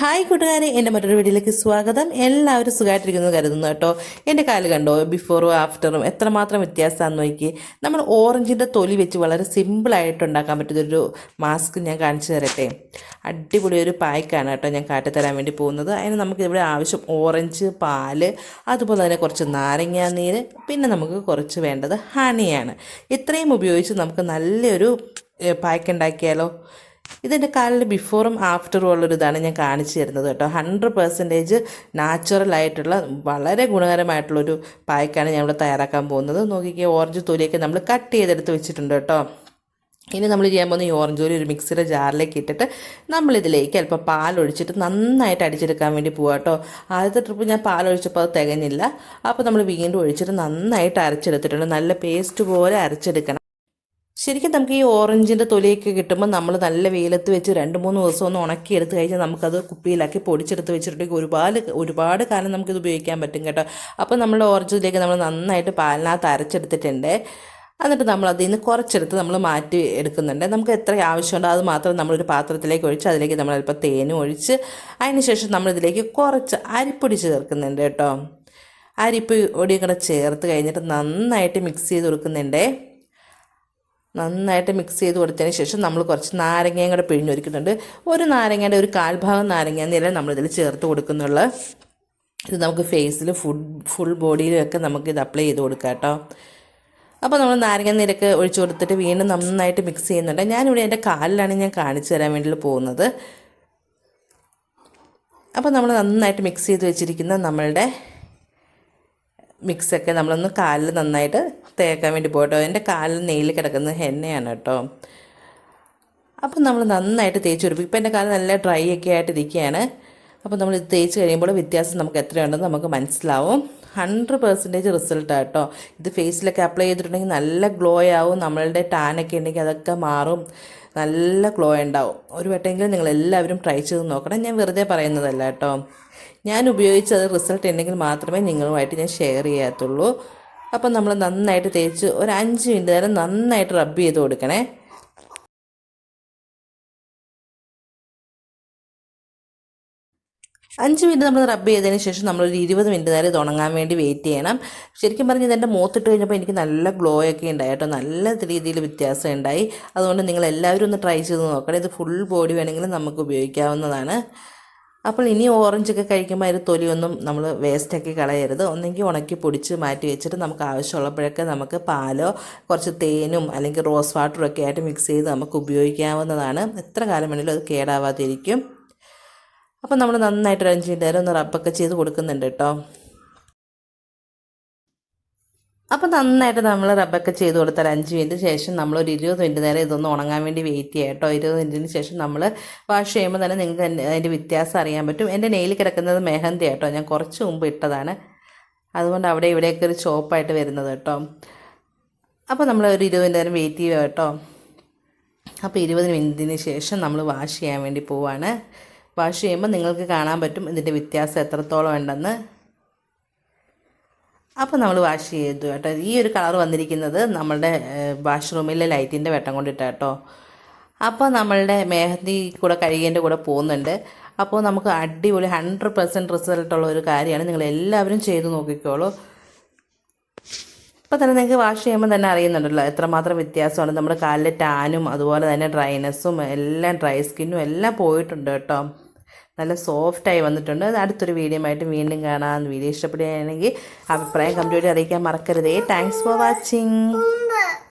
Hi കൂട്ടുകാരെ എന്റെ മറ്റൊരു വീഡിയോയിലേക്ക് സ്വാഗതം. എല്ലാവരും സുഖമായിട്ടിരിക്കുന്നു കരുതുന്നു കേട്ടോ. എന്റെ കാൽ കണ്ടോ ബിഫോറും ആഫ്റ്ററും എത്രമാത്രം വ്യത്യാസമാണെന്ന് നോക്കി നമ്മൾ ഓറഞ്ചിന്റെ തൊലി വെച്ച് വളരെ സിമ്പിളായിട്ട് ഉണ്ടാക്കാൻ പറ്റുന്നൊരു മാസ്ക് ഞാൻ കാണിച്ചു തരട്ടെ. അടിപൊളി ഒരു പായ്ക്കാണ് കേട്ടോ ഞാൻ കാട്ടിത്തരാൻ വേണ്ടി പോകുന്നത്. അതിന് നമുക്ക് ഇവിടെ ആവശ്യം ഓറഞ്ച് പാൽ അതുപോലെ തന്നെ കുറച്ച് നാരങ്ങാനീര് പിന്നെ നമുക്ക് കുറച്ച് വേണ്ടത് ഹണിയാണ്. ഇത്രയും ഉപയോഗിച്ച് നമുക്ക് നല്ലൊരു പായ്ക്ക് ഉണ്ടാക്കിയാലോ? ഇതിന്റെ കാലിൽ ബിഫോറും ആഫ്റ്ററും ഉള്ളൊരു ഇതാണ് ഞാൻ കാണിച്ചു തരുന്നത് കേട്ടോ. ഹൺഡ്രഡ് പെർസെന്റേജ് നാച്ചുറൽ ആയിട്ടുള്ള വളരെ ഗുണകരമായിട്ടുള്ളൊരു പായ്ക്കാണ് ഞാൻ ഇവിടെ തയ്യാറാക്കാൻ പോകുന്നത്. നോക്കിക്കേ ഓറഞ്ച് തൊലിയൊക്കെ നമ്മൾ കട്ട് ചെയ്തെടുത്ത് വെച്ചിട്ടുണ്ട് കേട്ടോ. ഇനി നമ്മൾ ചെയ്യാൻ പോകുന്ന ഈ ഓറഞ്ച് ഒരു മിക്സിയുടെ ജാറിലേക്ക് ഇട്ടിട്ട് നമ്മളിതിലേക്ക് അല്പം പാലൊഴിച്ചിട്ട് നന്നായിട്ട് അടിച്ചെടുക്കാൻ വേണ്ടി പോവാം കേട്ടോ. ആദ്യത്തെ ട്രിപ്പ് ഞാൻ പാലൊഴിച്ചപ്പോൾ അത് തികഞ്ഞില്ല. അപ്പോൾ നമ്മൾ വീണ്ടും ഒഴിച്ചിട്ട് നന്നായിട്ട് അരച്ചെടുത്തിട്ടുണ്ട്. നല്ല പേസ്റ്റ് പോലെ അരച്ചെടുക്കണം. ശരിക്കും നമുക്ക് ഈ ഓറഞ്ചിന്റെ തൊലിയൊക്കെ കിട്ടുമ്പോൾ നമ്മൾ നല്ല വെയിലത്ത് വെച്ച് രണ്ട് മൂന്ന് ദിവസം ഒന്ന് ഉണക്കി എടുത്ത് കഴിഞ്ഞാൽ നമുക്കത് കുപ്പിയിലാക്കി പൊടിച്ചെടുത്ത് വെച്ചിട്ടുണ്ടെങ്കിൽ ഒരുപാട് ഒരുപാട് കാലം നമുക്കിത് ഉപയോഗിക്കാൻ പറ്റും കേട്ടോ. അപ്പോൾ നമ്മൾ ഓറഞ്ചിലേക്ക് നമ്മൾ നന്നായിട്ട് പാലിനകത്ത് അരച്ചെടുത്തിട്ടുണ്ട്. എന്നിട്ട് നമ്മൾ അതിൽ നിന്ന് കുറച്ചെടുത്ത് നമ്മൾ മാറ്റി എടുക്കുന്നുണ്ട്. നമുക്ക് എത്ര ആവശ്യമുണ്ടോ അത് മാത്രം നമ്മളൊരു പാത്രത്തിലേക്ക് ഒഴിച്ച് അതിലേക്ക് നമ്മൾ അല്പം തേനും ഒഴിച്ച് അതിന് ശേഷം നമ്മളിതിലേക്ക് കുറച്ച് അരിപ്പൊടി ചേർക്കുന്നുണ്ട് കേട്ടോ. അരിപ്പൊടി കൂടെ ചേർത്ത് കഴിഞ്ഞിട്ട് നന്നായിട്ട് മിക്സ് ചെയ്ത് കൊടുക്കുന്നുണ്ടേ. നന്നായിട്ട് മിക്സ് ചെയ്ത് കൊടുത്തതിന് ശേഷം നമ്മൾ കുറച്ച് നാരങ്ങയും കൂടെ പിഴിഞ്ഞൊരുക്കുന്നുണ്ട് ഒരു നാരങ്ങയുടെ ഒരു കാൽഭാഗം നാരങ്ങ നില നമ്മളിതിൽ ചേർത്ത് കൊടുക്കുന്നുള്ള ഇത് നമുക്ക് ഫേസിൽ ഫുഡ് ഫുൾ ബോഡിയിലൊക്കെ ഇത് അപ്ലൈ ചെയ്ത് കൊടുക്കാം കേട്ടോ. അപ്പോൾ നമ്മൾ നാരങ്ങ നിരക്ക് ഒഴിച്ചു കൊടുത്തിട്ട് വീണ്ടും നന്നായിട്ട് മിക്സ് ചെയ്യുന്നുണ്ട്. ഞാനിവിടെ എന്റെ കാലിലാണ് ഞാൻ കാണിച്ചു തരാൻ വേണ്ടി പോകുന്നത്. അപ്പോൾ നമ്മൾ നന്നായിട്ട് മിക്സ് ചെയ്ത് വെച്ചിരിക്കുന്ന നമ്മളുടെ മിക്സൊക്കെ നമ്മളൊന്ന് കാലിൽ നന്നായിട്ട് തേക്കാൻ വേണ്ടി പോകട്ടോ. എന്റെ കാലിൽ നെയ്യിൽ കിടക്കുന്നത് ഹെന്നയാണ് കേട്ടോ. അപ്പം നമ്മൾ നന്നായിട്ട് തേച്ച് കൊടുക്കും ഇപ്പം എന്റെ കാൽ നല്ല ഡ്രൈ ഒക്കെ ആയിട്ട് ഇരിക്കുകയാണ് അപ്പോൾ നമ്മൾ ഇത് തേച്ച് കഴിയുമ്പോൾ വ്യത്യാസം നമുക്ക് എത്രയുണ്ടെന്ന് നമുക്ക് മനസ്സിലാവും. ഹൺഡ്രഡ് പെർസെന്റേജ് റിസൾട്ട് കേട്ടോ. ഇത് ഫേസിലൊക്കെ അപ്ലൈ ചെയ്തിട്ടുണ്ടെങ്കിൽ നല്ല ഗ്ലോ ആവും നമ്മളുടെ ടാനൊക്കെ ഉണ്ടെങ്കിൽ അതൊക്കെ മാറും. നല്ല ഗ്ലോ ഉണ്ടാവും. ഒരു വട്ടമെങ്കിലും നിങ്ങൾ എല്ലാവരും ട്രൈ ചെയ്ത് നോക്കണം. ഞാൻ വെറുതെ പറയുന്നതല്ല കേട്ടോ. ഞാൻ ഉപയോഗിച്ചത് റിസൾട്ട് ഉണ്ടെങ്കിൽ മാത്രമേ നിങ്ങളുമായിട്ട് ഞാൻ ഷെയർ ചെയ്യാത്തുള്ളൂ. അപ്പം നമ്മൾ നന്നായിട്ട് തേച്ച് ഒരു അഞ്ച് മിനിറ്റ് നേരം നന്നായിട്ട് റബ്ബ് ചെയ്ത് കൊടുക്കണേ. അഞ്ച് മിനിറ്റ് നമ്മൾ റബ്ബ് ചെയ്തതിന് ശേഷം നമ്മളൊരു ഇരുപത് മിനിറ്റ് നേരം ഇത് ഉണങ്ങാൻ വേണ്ടി വെയിറ്റ് ചെയ്യണം. ശരിക്കും പറഞ്ഞാൽ ഇതെന്റെ മൂത്തിട്ട് കഴിഞ്ഞപ്പോൾ എനിക്ക് നല്ല ഗ്ലോ ഒക്കെ ഉണ്ടായി കേട്ടോ. നല്ല രീതിയിൽ വ്യത്യാസം ഉണ്ടായി. അതുകൊണ്ട് നിങ്ങൾ എല്ലാവരും ഒന്ന് ട്രൈ ചെയ്ത് നോക്കണം. ഇത് ഫുൾ ബോഡി വേണമെങ്കിലും നമുക്ക് ഉപയോഗിക്കാവുന്നതാണ്. അപ്പോൾ ഇനി ഓറഞ്ചൊക്കെ കഴിക്കുമ്പോൾ അതിൽ തൊലിയൊന്നും നമ്മൾ വേസ്റ്റാക്കി കളയരുത്. ഒന്നെങ്കിൽ ഉണക്കി പൊടിച്ച് മാറ്റി വെച്ചിട്ട് നമുക്ക് ആവശ്യമുള്ളപ്പോഴൊക്കെ നമുക്ക് പാലോ കുറച്ച് തേനും അല്ലെങ്കിൽ റോസ് വാട്ടറും ഒക്കെ ആയിട്ട് മിക്സ് ചെയ്ത് നമുക്ക് ഉപയോഗിക്കാവുന്നതാണ്. എത്ര കാലം വേണമെങ്കിലും അത് കേടാവാതിരിക്കും. അപ്പോൾ നമ്മൾ നന്നായിട്ട് അഞ്ച് മിനിറ്റ് നേരം ഒന്ന് റബ്ബൊക്കെ ചെയ്ത് കൊടുക്കുന്നുണ്ട് കേട്ടോ. അപ്പോൾ നന്നായിട്ട് നമ്മൾ റബ്ബൊക്കെ ചെയ്ത് കൊടുത്താൽ അഞ്ച് മിനിറ്റ് ശേഷം നമ്മൾ ഒരു ഇരുപത് മിനിറ്റ് നേരം ഇതൊന്ന് ഉണങ്ങാൻ വേണ്ടി വെയിറ്റ് ചെയ്യാം കേട്ടോ. ഇരുപത് മിനിറ്റിന് ശേഷം നമ്മൾ വാഷ് ചെയ്യുമ്പോൾ തന്നെ നിങ്ങൾക്ക് അതിന്റെ വ്യത്യാസം അറിയാൻ പറ്റും. എന്റെ നെയിൽ കിടക്കുന്നത് മെഹന്തി കേട്ടോ. ഞാൻ കുറച്ച് മുമ്പ് ഇട്ടതാണ്. അതുകൊണ്ട് അവിടെ ഇവിടെയൊക്കെ ഒരു ചോപ്പായിട്ട് വരുന്നത് കേട്ടോ. അപ്പോൾ നമ്മൾ ഒരു ഇരുപത് മിനിറ്റ് നേരം വെയിറ്റ് ചെയ്യുക കേട്ടോ. അപ്പോൾ ഇരുപത് മിനിറ്റിന് ശേഷം നമ്മൾ വാഷ് ചെയ്യാൻ വേണ്ടി പോവാണ്. വാഷ് ചെയ്യുമ്പോൾ നിങ്ങൾക്ക് കാണാൻ പറ്റും ഇതിന്റെ വ്യത്യാസം എത്രത്തോളം ഉണ്ടെന്ന്. അപ്പോൾ നമ്മൾ വാഷ് ചെയ്തു കേട്ടോ. ഈ ഒരു കളർ വന്നിരിക്കുന്നത് നമ്മളുടെ വാഷ്റൂമിലെ ലൈറ്റിന്റെ വെട്ടം കൊണ്ടിട്ട് കേട്ടോ. അപ്പോൾ നമ്മളുടെ മേഹന്തി കൂടെ കഴുകേന്റെ കൂടെ പോകുന്നുണ്ട്. അപ്പോൾ നമുക്ക് അടിപൊളി ഹൺഡ്രഡ് പെർസെന്റ് റിസൾട്ടുള്ള ഒരു കാര്യമാണ്. നിങ്ങൾ എല്ലാവരും ചെയ്ത് നോക്കിക്കോളൂ. ഇപ്പോൾ തന്നെ നിങ്ങൾക്ക് വാഷ് ചെയ്യുമ്പോൾ തന്നെ അറിയുന്നുണ്ടല്ലോ എത്രമാത്രം വ്യത്യാസമാണ്. നമ്മുടെ കാലിലെ ടാനും അതുപോലെ തന്നെ ഡ്രൈനെസ്സും എല്ലാം ഡ്രൈ സ്കിന്നും എല്ലാം പോയിട്ടുണ്ട് കേട്ടോ. നല്ല സോഫ്റ്റായി വന്നിട്ടുണ്ട്. അടുത്തൊരു വീഡിയോ ആയിട്ട് വീണ്ടും കാണാം. വീഡിയോ ഇഷ്ടപ്പെടുകയാണെങ്കിൽ അഭിപ്രായം കമ്പ്യൂട്ടർ അറിയിക്കാൻ മറക്കരുതേ. Thanks for watching